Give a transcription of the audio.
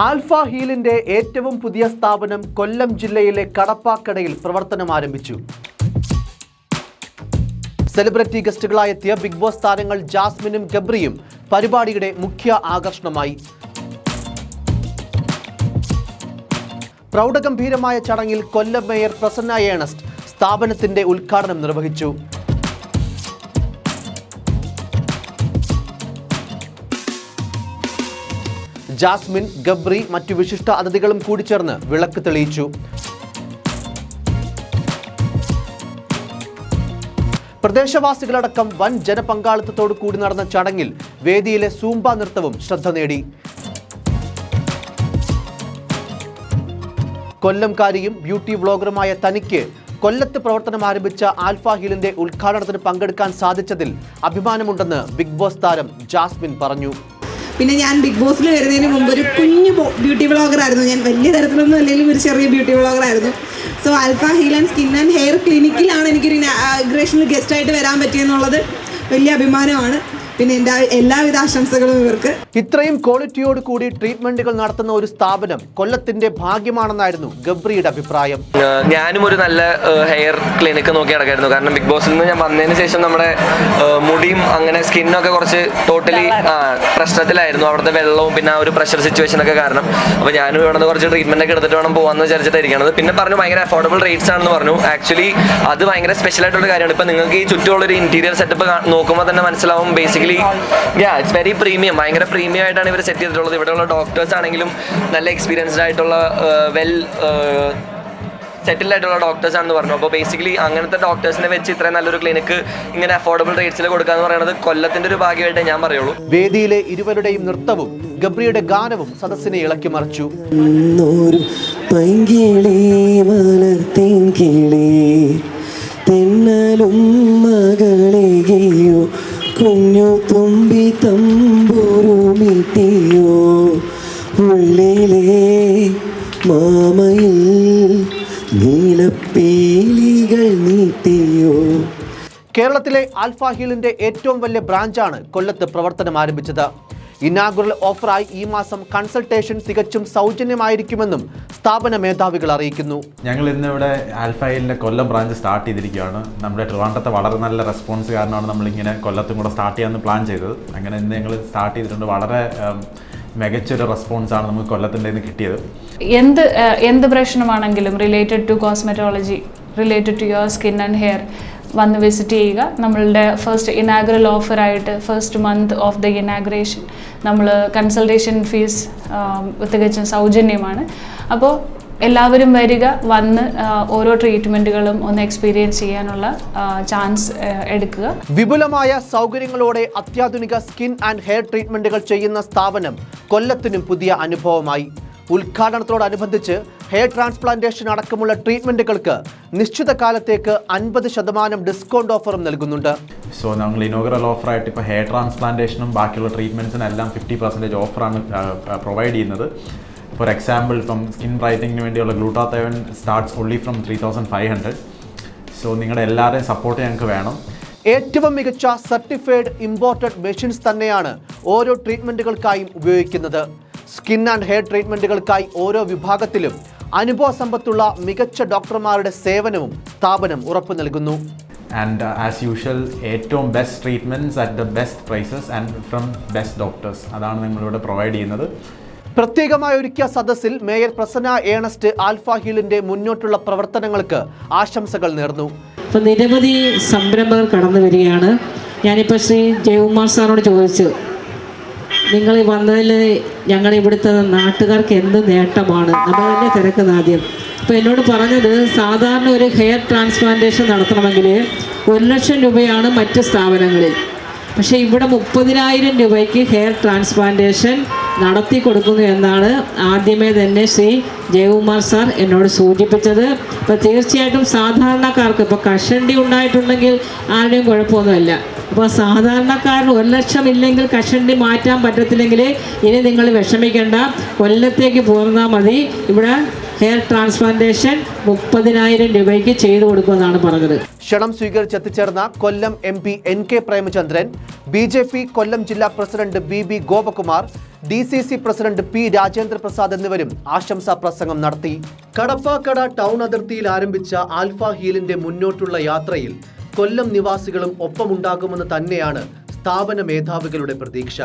Alpha ഹീലിന്റെ ഏറ്റവും പുതിയ സ്ഥാപനം കൊല്ലം ജില്ലയിലെ കടപ്പാക്കടയിൽ പ്രവർത്തനം ആരംഭിച്ചു. സെലിബ്രിറ്റി ഗസ്റ്റുകളായെത്തിയ ബിഗ് ബോസ് താരങ്ങൾ ജാസ്മിനും ഗബ്രിയും പരിപാടിയുടെ മുഖ്യ ആകർഷണമായി. പ്രൗഢഗംഭീരമായ ചടങ്ങിൽ കൊല്ലം മേയർ പ്രസന്ന ഏണസ്റ്റ് സ്ഥാപനത്തിന്റെ ഉദ്ഘാടനം നിർവഹിച്ചു. ജാസ്മിൻ ഗബ്രി മറ്റു വിശിഷ്ട അതിഥികളും കൂടി ചേർന്ന് വിളക്ക് തെളിയിച്ചു. പ്രദേശവാസികളടക്കം വൻ ജനപങ്കാളിത്തത്തോടു കൂടി നടന്ന ചടങ്ങിൽ വേദിയിലെ സൂംബ നൃത്തവും ശ്രദ്ധ നേടി. കൊല്ലംകാരിയും ബ്യൂട്ടി വ്ളോഗറുമായ തനിക്ക് കൊല്ലത്ത് പ്രവർത്തനം ആരംഭിച്ച ആൽഫ ഹിലിന്റെ ഉദ്ഘാടനത്തിന് പങ്കെടുക്കാൻ സാധിച്ചതിൽ അഭിമാനമുണ്ടെന്ന് ബിഗ് ബോസ് താരം ജാസ്മിൻ പറഞ്ഞു. പിന്നെ ഞാൻ ബിഗ് ബോസിൽ വരുന്നതിന് മുമ്പ് ഒരു കുഞ്ഞു ബ്യൂട്ടി ബ്ലോഗർ ആയിരുന്നു. ഞാൻ വലിയ തരത്തിലൊന്നും അല്ലെങ്കിലും ഒരു ചെറിയ ബ്യൂട്ടി ബ്ലോഗർ ആയിരുന്നു. So Alpha Heal and skin and hair ക്ലിനിക്കിലാണ് എനിക്കൊരു ഇനാഗ്രേഷനിൽ ഗസ്റ്റായിട്ട് വരാൻ പറ്റിയെന്നുള്ളത് വലിയ അഭിമാനമാണ്. പിന്നെ എന്റെ എല്ലാവിധ ആശംസകളും ഇവർക്ക്. ഇത്രയും ക്വാളിറ്റിയോട് കൂടി ട്രീറ്റ്മെന്റുകൾ നടത്തുന്ന ഒരു സ്ഥാപനം കൊല്ലത്തിന്റെ ഭാഗ്യമാണെന്നായിരുന്നു ഗബ്രിയുടെ അഭിപ്രായം. ഞാനും ഒരു നല്ല ഹെയർ ക്ലിനിക്ക് നോക്കി നടക്കായിരുന്നു. കാരണം ബിഗ് ബോസിൽ നിന്ന് ഞാൻ വന്നതിന് ശേഷം നമ്മുടെ മുടിയും അങ്ങനെ സ്കിന്നൊക്കെ കുറച്ച് ടോട്ടലി പ്രശ്നത്തിലായിരുന്നു. അവിടുത്തെ വെള്ളവും പിന്നെ ആ ഒരു പ്രഷർ സിറ്റുവേഷൻ ഒക്കെ കാരണം. അപ്പോൾ ഞാനും ഇവിടെ നിന്ന് കുറച്ച് ട്രീറ്റ്മെന്റ് ഒക്കെ എടുത്തിട്ട് വേണം പോകാമെന്ന് വിചാരിച്ചിട്ടായിരിക്കണത്. പിന്നെ പറഞ്ഞു ഭയങ്കര അഫോർഡബിൾ റേറ്റ്സ് ആണെന്ന് പറഞ്ഞു. ആക്ച്വലി അത് ഭയങ്കര സ്പെഷ്യൽ ആയിട്ടുള്ള കാര്യമാണ്. ഇപ്പം നിങ്ങൾക്ക് ഈ ചുറ്റുമുള്ള ഒരു ഇന്റീരിയർ സെറ്റപ്പ് നോക്കുമ്പോൾ തന്നെ മനസ്സിലാവും basically yeah it's very premium ഭയങ്കര പ്രീമിയം ആയിട്ടാണ് ഇവർ സെറ്റ് ചെയ്തിട്ടുള്ളത്. ഇവിടെയുള്ള ഡോക്ടേഴ്സ് ആണെങ്കിലും നല്ല എക്സ്പീരിയൻസ്ഡ് ആയിട്ടുള്ള വെൽ സെറ്റിൽഡ് ആയിട്ടുള്ള ഡോക്ടേഴ്സ് ആണെന്ന് പറഞ്ഞു. അപ്പോൾ ബേസിക്കലി അങ്ങനത്തെ ഡോക്ടേഴ്സിനെ വെച്ച് ഇത്രയും നല്ലൊരു ക്ലിനിക്ക് ഇങ്ങനെ അഫോർഡബിൾ റേറ്റ്സിൽ കൊടുക്കുക എന്ന് പറയുന്നത് കൊല്ലത്തിന്റെ ഒരു ഭാഗ്യമായിട്ട് ഞാൻ പറയുള്ളൂ. വേദിയിലെ ഇരുവരുടെയും നൃത്തവും ഗബ്രിയുടെ ഗാനവും സദസ്സിനെ ഇളക്കി മറിച്ചു. ഉള്ളിലെ മാമയിൽ നീലപ്പേലികൾ നീട്ടിയോ? കേരളത്തിലെ ആൽഫ ഹീലിന്റെ ഏറ്റവും വലിയ ബ്രാഞ്ചാണ് കൊല്ലത്ത് പ്രവർത്തനം ആരംഭിച്ചത്. ഇനാഗുറൽ ഓഫറായി ഈ മാസം കൺസൾട്ടേഷൻ തികച്ചും സൗജന്യമായിരിക്കുമെന്നും സ്ഥാപന മേധാവികൾ അറിയിക്കുന്നു. ഞങ്ങൾ ഇന്ന് ഇവിടെ ആൽഫൈലിന്റെ കൊല്ലം ബ്രാഞ്ച് സ്റ്റാർട്ട് ചെയ്തിരിക്കുകയാണ്. നമ്മുടെ ട്രിവാൻഡ്രത്തെ വളരെ നല്ല റെസ്പോൺസ് കാരണമാണ് നമ്മളിങ്ങനെ കൊല്ലത്തും കൂടെ സ്റ്റാർട്ട് ചെയ്യാമെന്ന് പ്ലാൻ ചെയ്തത്. അങ്ങനെ ഇന്ന് ഞങ്ങൾ സ്റ്റാർട്ട് ചെയ്തിട്ടുണ്ട്. വളരെ മികച്ചൊരു റെസ്പോൺസാണ് നമുക്ക് കൊല്ലത്തിന്റെ കിട്ടിയത്. എന്ത് എന്ത് പ്രശ്നമാണെങ്കിലും related to cosmetology related to your skin and hair വന്ന് വിസിറ്റ് ചെയ്യുക. നമ്മളുടെ first inaugural ഓഫറായിട്ട് first month of the inauguration നമ്മൾ കൺസൾട്ടേഷൻ ഫീസ് തികച്ചും സൗജന്യമാണ്. അപ്പോൾ എല്ലാവരും വരിക വന്ന് ഓരോ ട്രീറ്റ്മെന്റുകളും ഒന്ന് എക്സ്പീരിയൻസ് ചെയ്യാനുള്ള ചാൻസ് എടുക്കുക. വിപുലമായ സൗകര്യങ്ങളോടെ അത്യാധുനിക സ്കിൻ ആൻഡ് ഹെയർ ട്രീറ്റ്മെന്റുകൾ ചെയ്യുന്ന സ്ഥാപനം കൊല്ലത്തിനും പുതിയ അനുഭവമായി. ഉദ്ഘാടനത്തോടനുബന്ധിച്ച് ഹെയർ ട്രാൻസ്പ്ലാന്റേഷൻ അടക്കമുള്ള ട്രീറ്റ്മെന്റുകൾക്ക് നിശ്ചിത കാലത്തേക്ക് അൻപത് ശതമാനം ഡിസ്കൗണ്ട് ഓഫറും നൽകുന്നുണ്ട്. സോ ഞങ്ങൾ ഇനോഗ്രൽ ഓഫറായിട്ട് ഇപ്പോൾ ഹെയർ ട്രാൻസ്പ്ലാന്റേഷനും ബാക്കിയുള്ള ട്രീറ്റ്മെന്റ്സിനെല്ലാം ഫിഫ്റ്റി പെർസെന്റേജ് ഓഫറാണ് പ്രൊവൈഡ് ചെയ്യുന്നത്. ഫോർ എക്സാമ്പിൾ ഇപ്പം സ്കിൻ ബ്രൈറ്റിങ്ങിന് വേണ്ടിയുള്ള glutathione starts only from three thousand five hundred so നിങ്ങളുടെ എല്ലാവരെയും സപ്പോർട്ട് ഞങ്ങൾക്ക് വേണം. ഏറ്റവും മികച്ച സർട്ടിഫൈഡ് ഇമ്പോർട്ടഡ് മെഷീൻസ് തന്നെയാണ് ഓരോ ട്രീറ്റ്മെന്റുകൾക്കായും ഉപയോഗിക്കുന്നത്. സ്കിൻ ആൻഡ് ഹെയർ ട്രീറ്റ്മെന്റുകൾക്കായി ഓരോ വിഭാഗത്തിലും അനുഭവ സമ്പത്തുള്ള മികച്ച ഡോക്ടർമാരുടെ സേവനവും സ്ഥാപനം ഉറപ്പു നൽകുന്നു. ആൻഡ് ആസ് യൂഷ്വൽ ഏറ്റവും best treatments at the best prices and from best doctors അതാണ് നമ്മളിവിടെ പ്രൊവൈഡ് ചെയ്യുന്നത്. പ്രത്യേകമായി ഒരുക്കിയ സദസ്സിൽ മേയർ പ്രസന്ന ഏണസ്റ്റ് ആൽഫ ഹിലിന്റെ മുന്നോട്ടുള്ള പ്രവർത്തനങ്ങൾക്ക് ആശംസകൾ നേർന്നു. നിരവധി സംരംഭകർ കടന്നു വരികയാണ്. ഞാനിപ്പോൾ ശ്രീ ജയകുമാർ സാറിനോട് ചോദിച്ചു നിങ്ങൾ വന്നതിൽ ഞങ്ങൾ ഇവിടുത്തെ നാട്ടുകാർക്ക് എന്ത് നേട്ടമാണ്? നമ്മൾ തന്നെ തിരക്കുന്ന ആദ്യം. അപ്പോൾ എന്നോട് പറഞ്ഞത് സാധാരണ ഒരു ഹെയർ ട്രാൻസ്പ്ലാന്റേഷൻ നടത്തണമെങ്കിൽ ഒരു ലക്ഷം രൂപയാണ് മറ്റ് സ്ഥാപനങ്ങളിൽ. പക്ഷേ ഇവിടെ മുപ്പതിനായിരം രൂപയ്ക്ക് ഹെയർ ട്രാൻസ്പ്ലാന്റേഷൻ നടത്തി കൊടുക്കുന്നു എന്നാണ് ആദ്യമേ തന്നെ ശ്രീ ജയകുമാർ സാർ എന്നോട് സൂചിപ്പിച്ചത്. അപ്പോൾ തീർച്ചയായിട്ടും സാധാരണക്കാർക്ക് ഇപ്പോൾ കഷണ്ടി ഉണ്ടായിട്ടുണ്ടെങ്കിൽ ആരുടെയും കുഴപ്പമൊന്നുമില്ല. അപ്പോൾ സാധാരണക്കാരന് ഒരു ലക്ഷം ഇല്ലെങ്കിൽ കഷണ്ടി മാറ്റാൻ പറ്റത്തില്ലെങ്കിൽ ഇനി നിങ്ങൾ വിഷമിക്കേണ്ട. കൊല്ലത്തേക്ക് പോർന്നാൽ മതി. ഇവിടെ ഹെയർ ട്രാൻസ്പ്ലാന്റേഷൻ മുപ്പതിനായിരം രൂപയ്ക്ക് ചെയ്തു കൊടുക്കുമെന്നാണ് പറഞ്ഞത്. ക്ഷണം സ്വീകരിച്ച് എത്തിച്ചേർന്ന Kollam M P N K Premachandran B J P Kollam ജില്ലാ president B B Gopakumar D C C president P Rajendra Prasad എന്നിവരും ആശംസാ പ്രസംഗം നടത്തി. കടപ്പാക്കട ടൗൺ അതിർത്തിയിൽ ആരംഭിച്ച ആൽഫ ഹീലിന്റെ മുന്നോട്ടുള്ള യാത്രയിൽ കൊല്ലം നിവാസികളും ഒപ്പമുണ്ടാകുമെന്ന് തന്നെയാണ് സ്ഥാപന മേധാവികളുടെ പ്രതീക്ഷ.